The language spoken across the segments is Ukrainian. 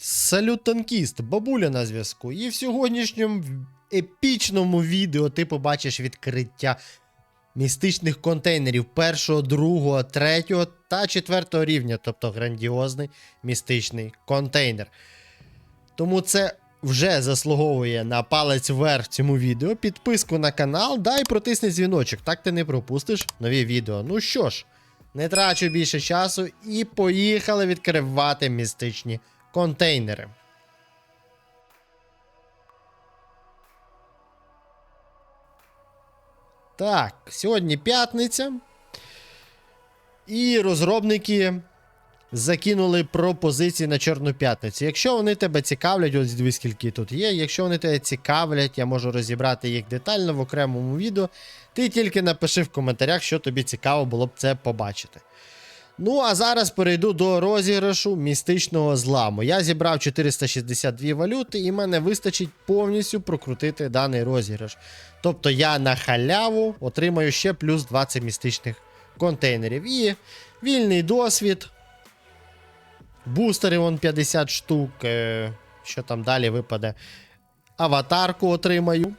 Салют танкіст, бабуля на зв'язку. І в сьогоднішньому епічному відео ти побачиш відкриття містичних контейнерів першого, другого, третього та четвертого рівня, тобто грандіозний містичний контейнер. Тому це вже заслуговує на палець вверх цьому відео, підписку на канал, дай протисни дзвіночок, так ти не пропустиш нові відео. Ну що ж, не трачу більше часу і поїхали відкривати містичні контейнери. Так, сьогодні п'ятниця. І розробники закинули пропозиції на Чорну п'ятницю. Якщо вони тебе цікавлять, ось дивись, скільки тут є. Якщо вони тебе цікавлять, я можу розібрати їх детально в окремому відео. Ти тільки напиши в коментарях, що тобі цікаво було б це побачити. Ну, а зараз перейду до розіграшу містичного зламу. Я зібрав 462 валюти, і мене вистачить повністю прокрутити даний розіграш. Тобто я на халяву отримаю ще плюс 20 містичних контейнерів. І вільний досвід. Бустери вон 50 штук. Е, що там далі випаде? Аватарку отримаю.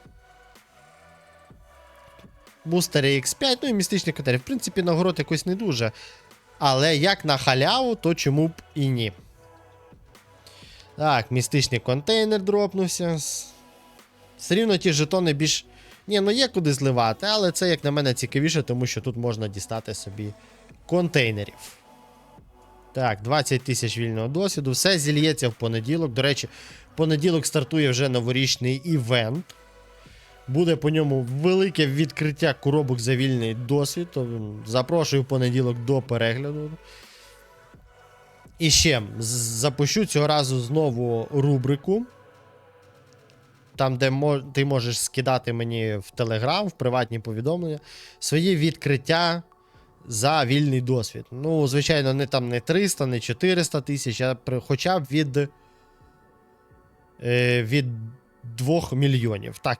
Бустери X5, ну і містичні контейнери. В принципі, нагород якось не дуже. Але як на халяву, то чому б і ні. Так, містичний контейнер дропнувся. Все рівно ті жетони більш. Ні, ну є куди зливати, але це, як на мене, цікавіше, тому що тут можна дістати собі контейнерів. Так, 20 тисяч вільного досвіду. Все зільється в понеділок. До речі, в понеділок стартує вже новорічний івент. Буде по ньому велике відкриття коробок за вільний досвід. Запрошую в понеділок до перегляду. І ще запущу цього разу знову рубрику. Там, де ти можеш скидати мені в Телеграм, в приватні повідомлення, свої відкриття за вільний досвід. Ну, звичайно, не там не 300, не 400 тисяч, а хоча б від, е, від 2 мільйонів. Так,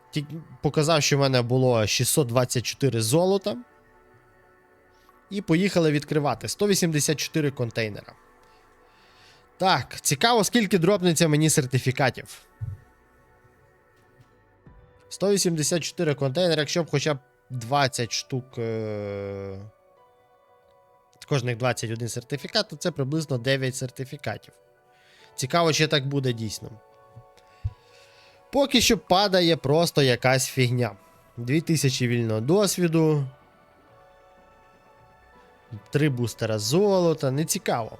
показав, що в мене було 624 золота. І поїхали відкривати 184 контейнера. Так, цікаво, скільки дропнеться мені сертифікатів. 184 контейнери, якщо б хоча б 20 штук. Е... Кожних 21 сертифікат, то це приблизно 9 сертифікатів. Цікаво, чи так буде дійсно. Поки що падає просто якась фігня. 2000 вільного досвіду. 3 бустера золота. Не цікаво.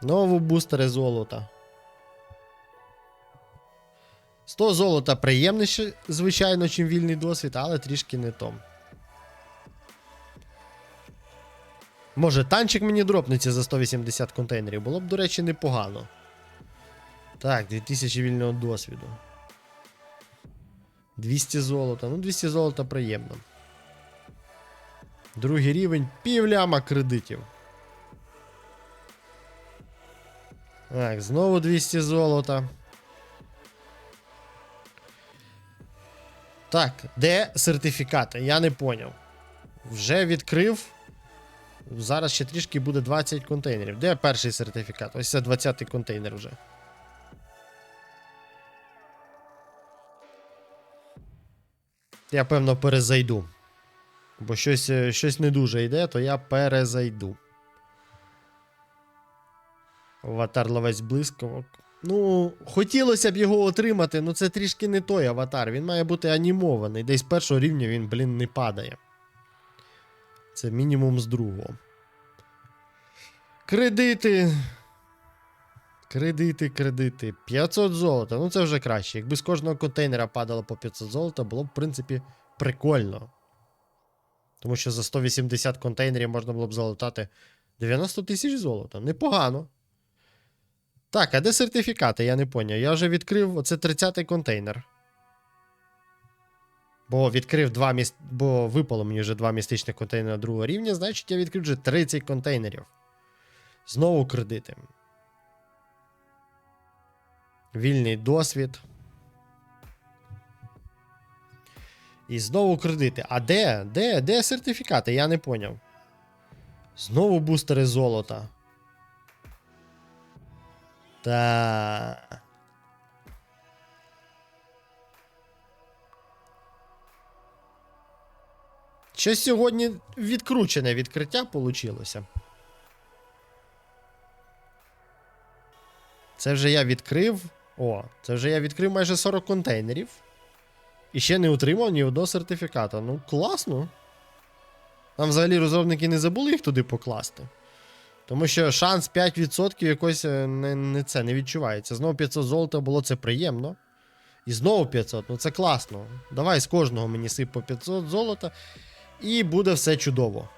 Знову бустери золота. 100 золота приємніше, звичайно, чим вільний досвід, але трішки не то. Може, танчик мені дропнеться за 180 контейнерів. Було б, до речі, непогано. Так, 2000 вільного досвіду. 200 золота. Ну, 200 золота приємно. Другий рівень півляма кредитів. Так, знову 200 золота. Так, де сертифікати? Я не поняв. Вже відкрив. Зараз ще трішки буде 20 контейнерів. Де перший сертифікат? Ось це 20-й контейнер вже. Я певно перезайду. Бо щось, е, щось не дуже йде, то я перезайду. Аватар ловець блискавок. Ну, хотілося б його отримати, ну це трішки не той аватар. Він має бути анімований. Десь з першого рівня він, блін, не падає. Це мінімум з другого. Кредити. Кредити, кредити. 500 золота. Ну це вже краще. Якби з кожного контейнера падало по 500 золота, було б, в принципі, прикольно. Тому що за 180 контейнерів можна було б залутати 90 тисяч золота. Непогано. Так, а де сертифікати? Я не поняв. Я вже відкрив оце 30-й контейнер. Бо відкрив два міст... Бо випало мені вже два містичних контейнери другого рівня, значить я відкрив вже 30 контейнерів. Знову кредити. Вільний досвід. І знову кредити. А де? Де? Де сертифікати? Я не поняв. Знову бустери золота. Та. Щось сьогодні відкручене відкриття получилося. Це вже я відкрив. О, це вже я відкрив майже 40 контейнерів. І ще не отримав ні одного сертифіката. Ну, класно. Там взагалі розробники не забули їх туди покласти. Тому що шанс 5% якось е, не, не це не відчувається. Знову 500 золота було це приємно. І знову 500, ну це класно. Давай з кожного мені сип по 500 золота. І буде все чудово.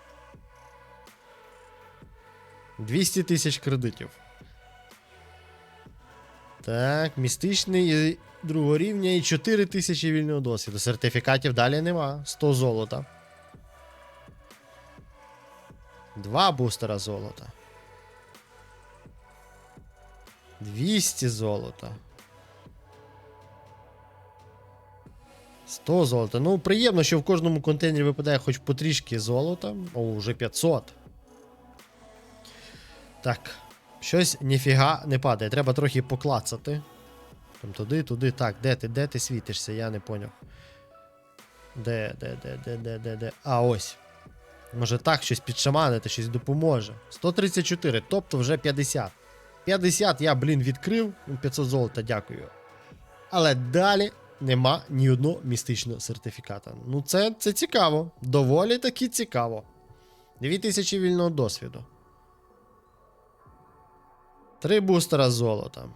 200 тисяч кредитів. Так, містичний другого рівня і 4 тисячі вільного досвіду. Сертифікатів далі нема. 100 золота. Два бустера золота. 200 золота. 100 золота. Ну, приємно, що в кожному контейнері випадає хоч потрішки золота. О, вже 500. Так. Щось ніфіга не падає. Треба трохи поклацати. Там туди, туди. Так, де ти, де ти світишся? Я не поняв. Де, де, де, де, де, де, де. А, ось. Може так щось підшаманити, щось допоможе. 134, тобто вже 50. 50 я, блін, відкрив. Ну, 500 золота, дякую. Але далі нема ні одного містичного сертифіката. Ну, це, це цікаво. Доволі таки цікаво. 2000 вільного досвіду. Три бустера золота.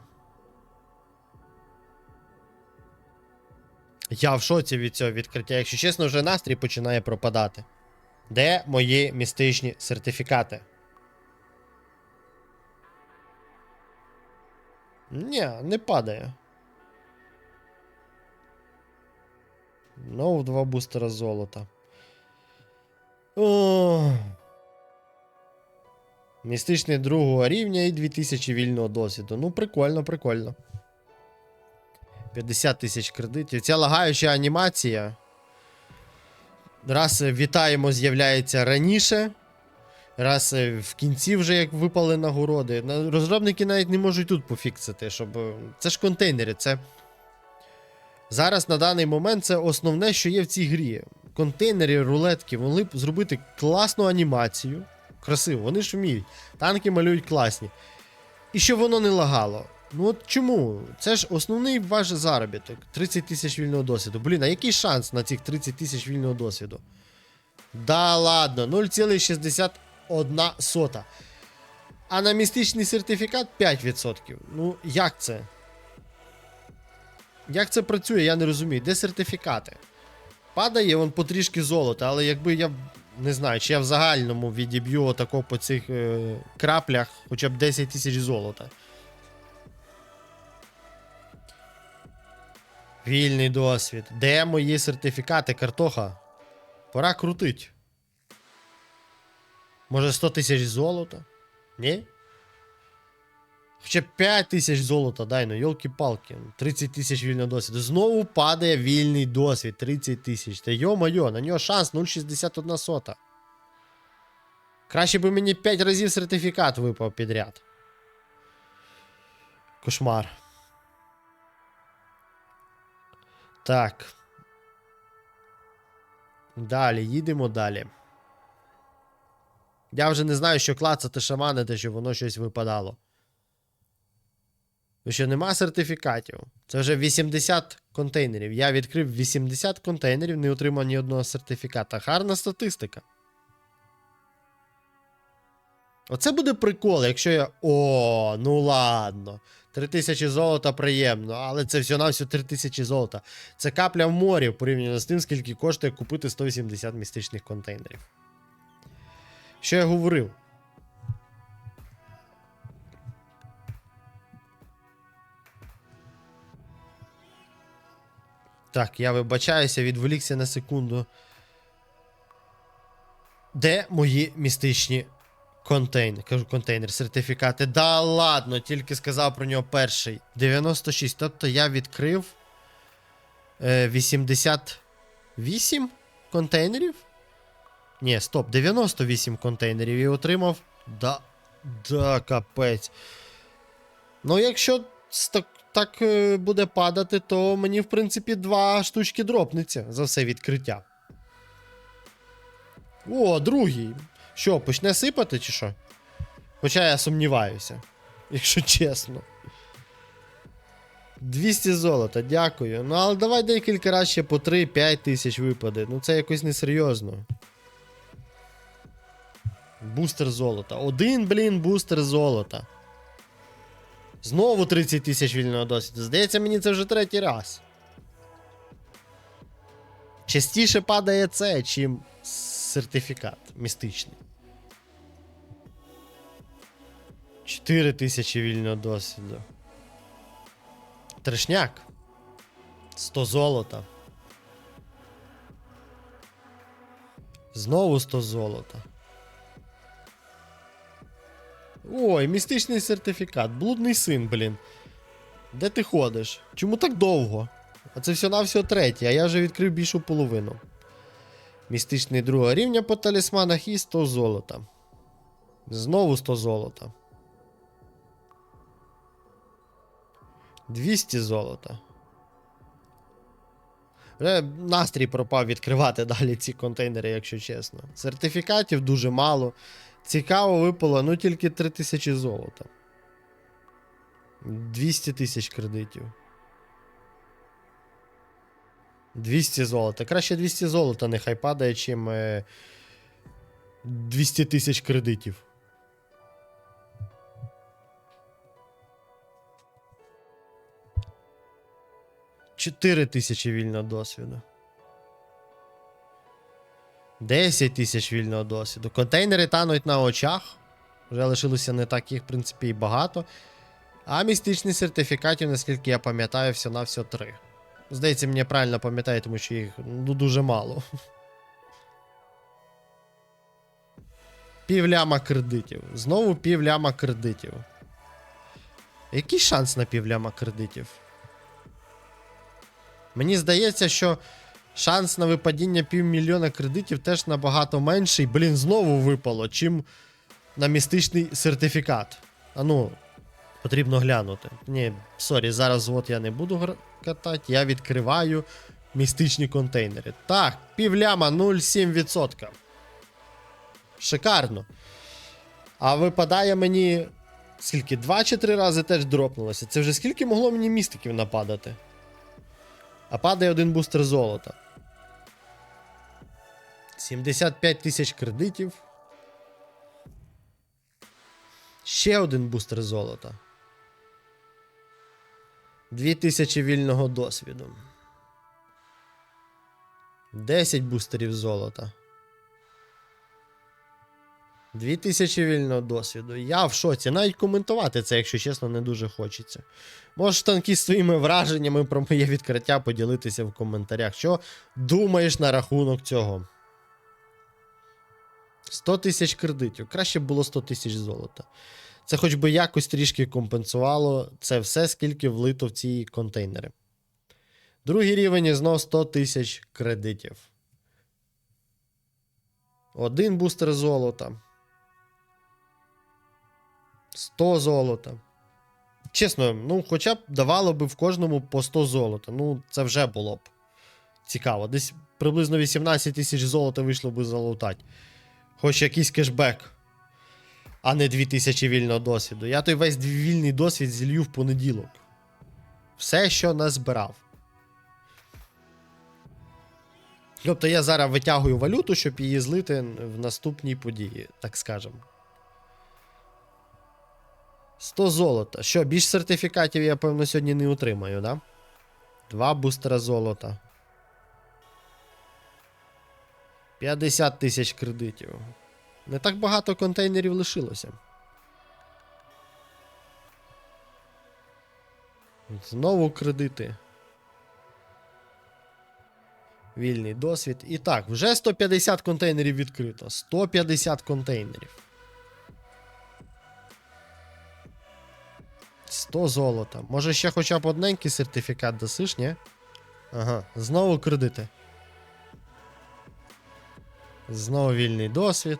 Я в шоці від цього відкриття. Якщо чесно, вже настрій починає пропадати. Де мої містичні сертифікати? Ні, не падає. Знову два бустера золота. О. Містичний другого рівня і 2000 вільного досвіду. Ну, прикольно, прикольно. 50 тисяч кредитів. Ця лагаюча анімація. Раз е, вітаємо, з'являється раніше. Раз е, в кінці вже як випали нагороди. Розробники навіть не можуть тут пофіксити, щоб. е, Це ж контейнери, це. Зараз на даний момент це основне, що є в цій грі. Контейнери, рулетки могли б зробити класну анімацію. Красиво, вони ж вміють. Танки малюють класні. І щоб воно не лагало. Ну от чому? Це ж основний ваш заробіток. 30 тисяч вільного досвіду. Блін, а який шанс на цих 30 тисяч вільного досвіду? Да ладно, 0,61 сота. А на містичний сертифікат 5%. Ну, як це? Як це працює, я не розумію. Де сертифікати? Падає вон потрішки золота, але якби я. Не знаю, чи я в загальному відіб'ю отако по цих е, краплях хоча б 10 тисяч золота. Вільний досвід. Де мої сертифікати, картоха? Пора крутить. Може 100 тисяч золота? Ні? Хоча 5 тисяч золота, дай ну, йолки-палки. 30 тисяч вільного досвіду. Знову падає вільний досвід. 30 тисяч. Та йо-моє, на нього шанс 0,61 сота. Краще би мені 5 разів сертифікат випав підряд. Кошмар. Так. Далі, їдемо далі. Я вже не знаю, що клацати шаманити, щоб воно щось випадало. Що нема сертифікатів. Це вже 80 контейнерів. Я відкрив 80 контейнерів, не отримав ні одного сертифіката. Гарна статистика. Оце буде прикол, якщо я. О, ну ладно. 3000 золота приємно, але це всього на всього 3000 золота. Це капля в морі порівняно з тим, скільки коштує купити 180 містичних контейнерів. Що я говорив? Так, я вибачаюся, відволікся на секунду. Де мої містичні контейнери? Кажу контейнер, сертифікати. Да ладно, тільки сказав про нього перший. 96. Тобто я відкрив е, 88 контейнерів? Ні, стоп, 98 контейнерів і отримав. Да. Да, капець. Ну, якщо с- так, так е, буде падати, то мені, в принципі, два штучки дропнеться за все відкриття. О, другий. Що, почне сипати чи що? Хоча я сумніваюся, якщо чесно. 200 золота, дякую. Ну, але давай декілька разів ще по 3-5 тисяч випаде. Ну це якось несерйозно. Бустер золота. Один, блін, бустер золота. Знову 30 тисяч вільного досвіду. Здається, мені це вже третій раз. Частіше падає це, чим сертифікат містичний. 4 тисячі вільного досвіду. Трешняк. 100 золота. Знову 100 золота. Ой, містичний сертифікат. Блудний син, блін. Де ти ходиш? Чому так довго? А це все навсього третій, а я вже відкрив більшу половину. Містичний другого рівня по талісманах і 100 золота. Знову 100 золота. 200 золота. Вже настрій пропав відкривати далі ці контейнери, якщо чесно. Сертифікатів дуже мало. Цікаво випало, ну тільки 3000 золота. 200 тисяч кредитів. 200 золота. Краще 200 золота нехай падає, чим е, 200 тисяч кредитів. Чотири тисячі вільного досвіду. 10 тисяч вільного досвіду. Контейнери тануть на очах. Вже лишилося не так їх, в принципі, і багато. А містичних сертифікатів, наскільки я пам'ятаю, всього на всього 3. Здається, мені правильно пам'ятаю, тому що їх ну, дуже мало. Півляма кредитів. Знову півляма кредитів. Який шанс на півляма кредитів? Мені здається, що шанс на випадіння півмільйона кредитів теж набагато менший. Блін, знову випало, чим на містичний сертифікат. А ну, потрібно глянути. Ні, сорі, зараз от я не буду катати, я відкриваю містичні контейнери. Так, півляма 0,7%. Шикарно. А випадає мені. Скільки? Два чи три рази теж дропнулося. Це вже скільки могло мені містиків нападати? А падає один бустер золота. 75 тисяч кредитів. Ще один бустер золота. 2000 вільного досвіду. 10 бустерів золота. 2000 вільного досвіду. Я в шоці. Навіть коментувати це, якщо чесно, не дуже хочеться. Можеш танки своїми враженнями про моє відкриття поділитися в коментарях. Що думаєш на рахунок цього? 100 тисяч кредитів. Краще б було 100 тисяч золота. Це хоч би якось трішки компенсувало це все, скільки влито в ці контейнери. Другий рівень знов 100 тисяч кредитів. Один бустер золота. 100 золота. Чесно, ну, хоча б давало би в кожному по 100 золота. Ну, це вже було б цікаво. Десь приблизно 18 тисяч золота вийшло би залутати. Хоч якийсь кешбек, а не 2000 вільного досвіду. Я той весь вільний досвід зілью в понеділок. Все, що назбирав. Тобто я зараз витягую валюту, щоб її злити в наступній події, так скажемо. 100 золота. Що, більш сертифікатів я, певно, сьогодні не отримаю, да? Два бустера золота. 50 тисяч кредитів. Не так багато контейнерів лишилося. Знову кредити. Вільний досвід. І так, вже 150 контейнерів відкрито. 150 контейнерів. 100 золота. Може ще хоча б одненький сертифікат досиш, ні? Ага, знову кредити. Знову вільний досвід.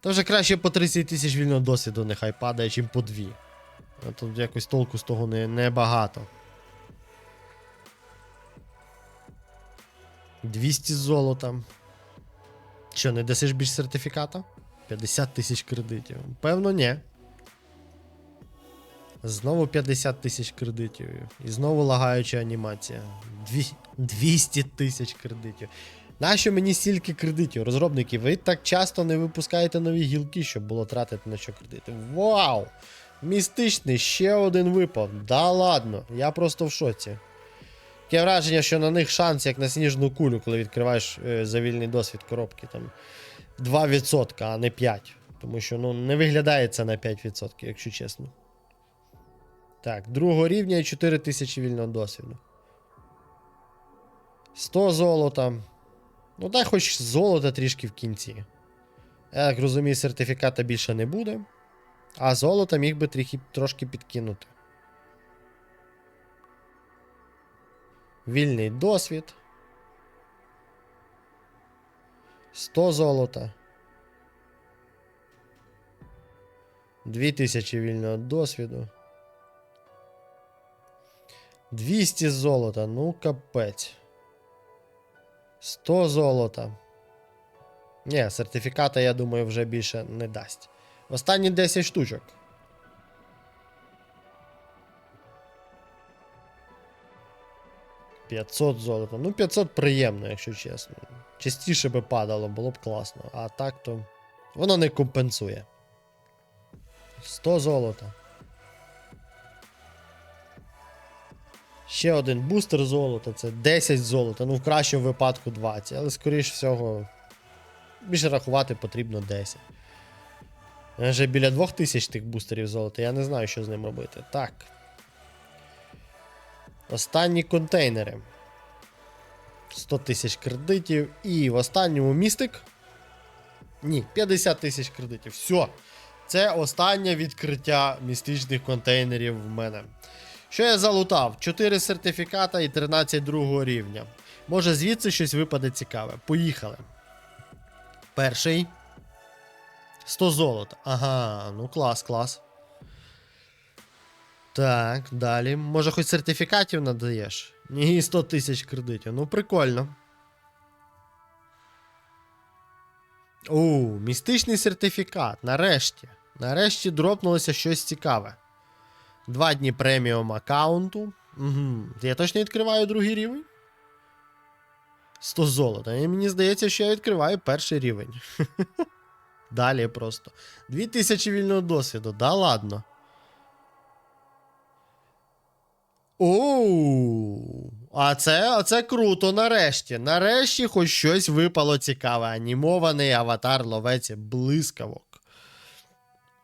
Та вже краще по 30 тисяч вільного досвіду нехай падає, чим по 2. А тут якось толку з того не, не багато. 200 золота. Що, не дасиш більш сертифіката? 50 тисяч кредитів. Певно, ні. Знову 50 тисяч кредитів. І знову лагаюча анімація. 200 тисяч кредитів. Нащо мені стільки кредитів? Розробники, ви так часто не випускаєте нові гілки, щоб було тратити на що кредити. Вау! Містичний, ще один випав. Да ладно, я просто в шоці. Таке враження, що на них шанс, як на сніжну кулю, коли відкриваєш е, за вільний досвід коробки, там 2%, а не 5%. Тому що ну, не виглядає це на 5%, якщо чесно. Так, другого рівня і 4000 вільного досвіду. 100 золота. Ну, дай хоч золота трішки в кінці. Я так розумію, сертифіката більше не буде. А золота міг би трохи, трошки підкинути. Вільний досвід. 100 золота. 2000 вільного досвіду. 200 золота, ну капець. 100 золота. Ні, сертифіката, я думаю, вже більше не дасть. Останні 10 штучок. «500 золота. Ну, 500 приємно, якщо чесно. Частіше би падало, було б класно. А так то. Воно не компенсує. 100 золота. Ще один бустер золота, це 10 золота, ну в кращому випадку 20, але скоріш всього. Більше рахувати потрібно 10. Вже біля 2000 тих бустерів золота, я не знаю, що з ним робити. Так. Останні контейнери. 100 тисяч кредитів. І в останньому містик. Ні, 50 тисяч кредитів. Все. Це останнє відкриття містичних контейнерів в мене. Що я залутав? 4 сертифіката і 13 другого рівня. Може звідси щось випаде цікаве. Поїхали. Перший. 100 золота. Ага, ну клас, клас. Так, далі. Може, хоч сертифікатів надаєш? Ні, 100 тисяч кредитів. Ну, прикольно. У, містичний сертифікат. Нарешті. Нарешті дропнулося щось цікаве. Два дні преміум аккаунту. Угу. Я точно відкриваю другий рівень? 100 золота. І мені здається, що я відкриваю перший рівень. Далі просто. 2000 вільного досвіду. Да ладно. Оу. А це, а це круто нарешті. Нарешті хоч щось випало цікаве. Анімований аватар ловець блискавок.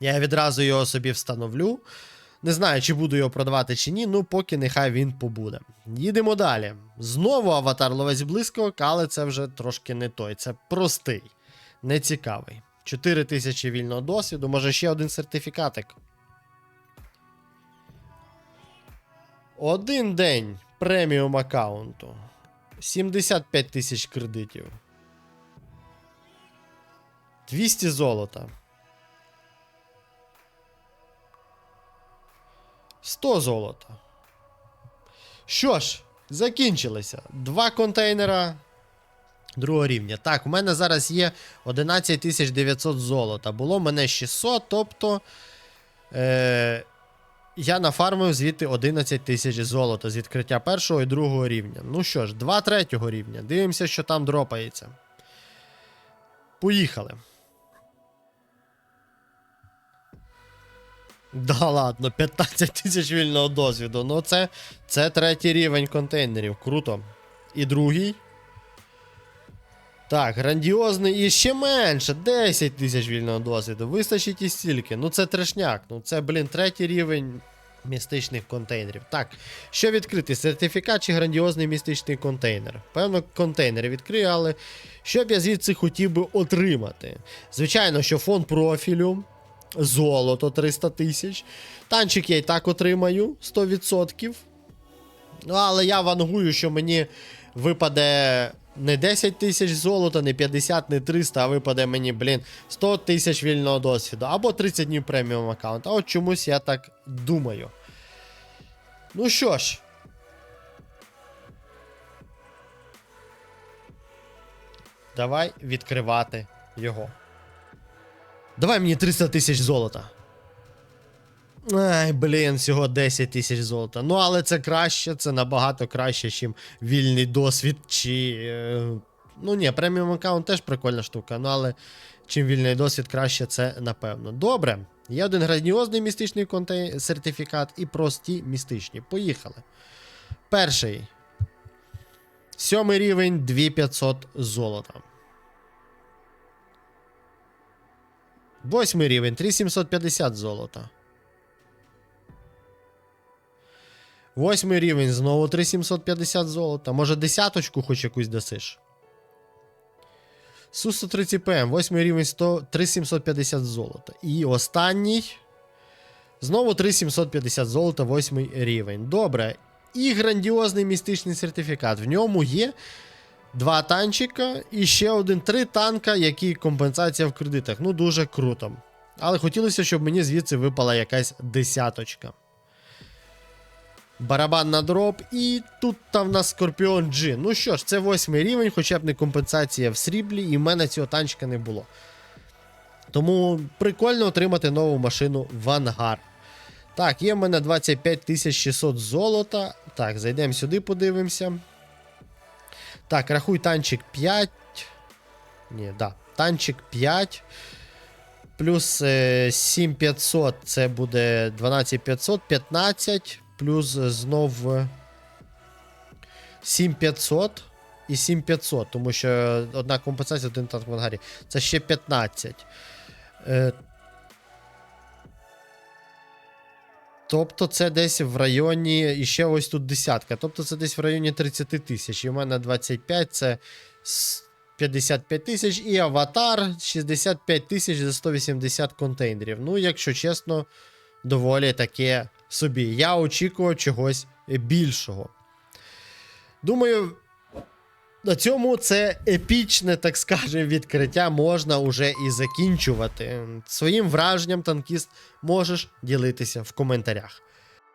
Я відразу його собі встановлю. Не знаю, чи буду його продавати чи ні, ну поки нехай він побуде. Їдемо далі. Знову аватар ловець блискавок, але це вже трошки не той. Це простий, нецікавий. 4000 вільного досвіду, може ще один сертифікатик. Один день преміум аккаунту. 75 тисяч кредитів. 200 золота. 100 золота. Що ж, закінчилося. Два контейнера другого рівня. Так, у мене зараз є 11 900 золота. Було мене 600, тобто. Е, я нафармив звідти 11 тисяч золота з відкриття першого і другого рівня. Ну що ж, два третього рівня. Дивимося, що там дропається. Поїхали. Да ладно, 15 тисяч вільного досвіду. Ну, це, це третій рівень контейнерів. Круто. І другий. Так, грандіозний і ще менше. 10 тисяч вільного досвіду. Вистачить і стільки. Ну це трешняк. Ну це, блін, третій рівень містичних контейнерів. Так, що відкрити? Сертифікат чи грандіозний містичний контейнер? Певно, контейнери відкрию, але що б я звідси хотів би отримати? Звичайно, що фонд профілю. Золото 300 тисяч. Танчик я і так отримаю 100%. Ну, але я вангую, що мені випаде не 10 тисяч золота, не 50, не 300, а випаде мені, блін, 100 тисяч вільного досвіду, або 30 днів преміум аккаунт. А от чомусь я так думаю. Ну що ж. Давай відкривати його. Давай мені 300 тисяч золота. Ай, блін, всього 10 тисяч золота. Ну, але це краще, це набагато краще, ніж вільний досвід, чи. е, Ну ні, преміум аккаунт теж прикольна штука, ну але чим вільний досвід краще, це напевно. Добре. Є один грандіозний містичний контей... сертифікат і прості містичні. Поїхали. Перший. Сьомий рівень 2500 золота. Восьмий рівень 3750 золота. Восьмий рівень знову 3750 золота. Може десяточку хоч якусь дасиш. Су 130 ПМ, восьмий рівень 100, 3750 золота. І останній. Знову 3750 золота, восьмий рівень. Добре. І грандіозний містичний сертифікат. В ньому є два танчика і ще один три танка, які компенсація в кредитах. Ну, дуже круто. Але хотілося, щоб мені звідси випала якась десяточка. Барабан на дроп, і тут там в нас Скорпіон G. Ну що ж, це восьмий рівень, хоча б не компенсація в сріблі, і в мене цього танчика не було. Тому прикольно отримати нову машину в ангар. Так, є в мене 25 600 золота. Так, зайдемо сюди, подивимося. Так, рахуй танчик 5. Ні, да. Танчик 5. Плюс е, 7500 це буде 12500, 15. Плюс знов е, 7500 і 7500, тому що одна компенсація, один танк в ангарі. Це ще 15. Тобто це десь в районі. І ще ось тут десятка. Тобто це десь в районі 30 тисяч. І в мене 25 це 55 тисяч. І аватар 65 тисяч за 180 контейнерів. Ну, якщо чесно, доволі таке собі. Я очікував чогось більшого. Думаю, на цьому це епічне, так скажемо, відкриття можна уже і закінчувати. Своїм враженням, танкіст, можеш ділитися в коментарях.